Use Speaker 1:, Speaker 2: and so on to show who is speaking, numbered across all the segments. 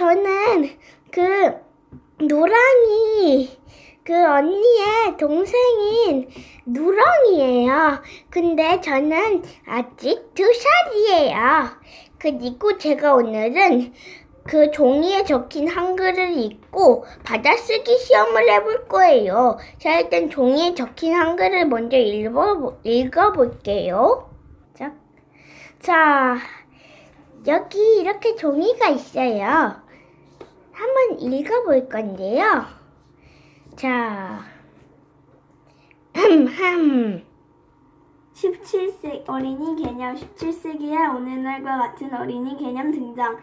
Speaker 1: 저는 그 노랑이 그 언니의 동생인 누렁이에요. 근데 저는 아직 두 살이에요. 그리고 제가 오늘은 그 종이에 적힌 한글을 읽고 받아쓰기 시험을 해볼 거예요. 자, 일단 종이에 적힌 한글을 먼저 읽어, 읽어볼게요. 자, 자, 여기 이렇게 종이가 있어요. 한번 읽어볼 건데요. 자, 흠흠.
Speaker 2: 17세 어린이 개념 17세기에 오늘날과 같은 어린이 개념 등장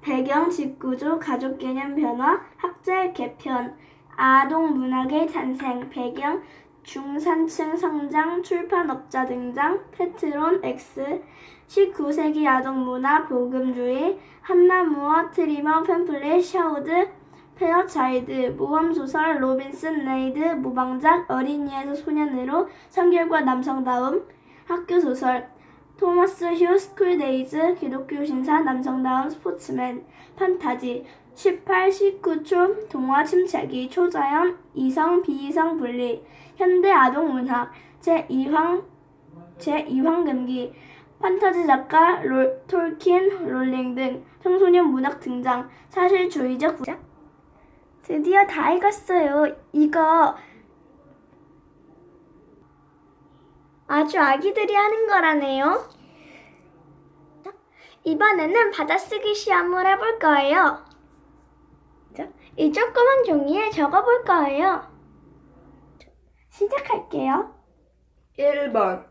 Speaker 2: 배경 직구조 가족 개념 변화 학자의 개편 아동 문학의 탄생 배경 중산층 성장 출판업자 등장 페트론 X 19세기 아동 문화 복음주의 한나무어 트리머 팸플릿 샤우드 페어차일드 모험소설 로빈슨 레이드 모방작 어린이에서 소년으로 성결과 남성다움 학교소설 토마스 휴 스쿨데이즈 기독교 신사 남성다운 스포츠맨 판타지 18, 19초 동화 침체기 초자연 이성 비이성 분리 현대 아동 문학 제2황 제2황금기 판타지 작가 롤, 톨킨 롤링 등 청소년 문학 등장 사실주의적 부작 드디어 다 읽었어요. 이거 아주 아기들이 하는 거라네요. 자, 이번에는 받아쓰기 시험을 해볼 거예요. 자, 이 조그만 종이에 적어볼 거예요. 자, 시작할게요.
Speaker 3: 1번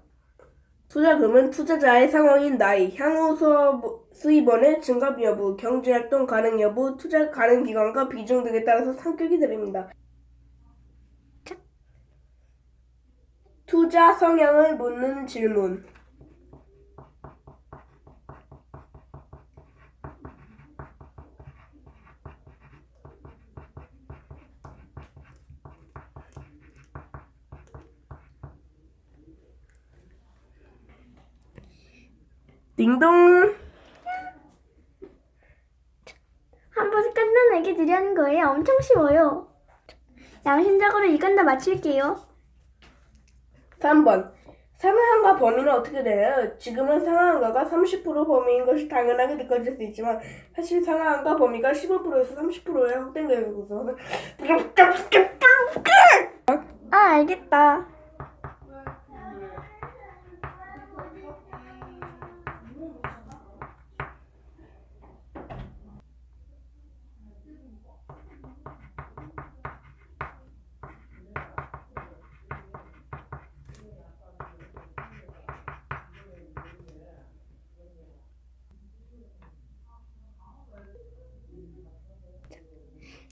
Speaker 3: 투자금은 투자자의 상황인 나이, 향후 수입원의 증가 여부, 경제활동 가능 여부, 투자 가능 기간과 비중 등에 따라서 성격이 다릅니다. 투자 성향을 묻는 질문. 딩동.
Speaker 2: 한 번에 끝내내게 하는 거예요. 엄청 쉬워요. 양심적으로 이건 다 맞출게요.
Speaker 3: 3번. 상하한가 범위는 어떻게 되나요? 지금은 상하한가가 30% 범위인 것이 당연하게 느껴질 수 있지만 사실 상하한가 범위가 15%에서 30%에 확대되고 있어서
Speaker 2: 아, 알겠다.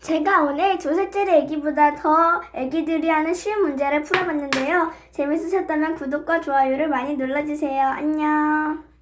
Speaker 2: 제가 오늘 두 셋째의 애기보다 더 애기들이 하는 쉬운 문제를 풀어봤는데요. 재밌으셨다면 구독과 좋아요를 많이 눌러주세요. 안녕.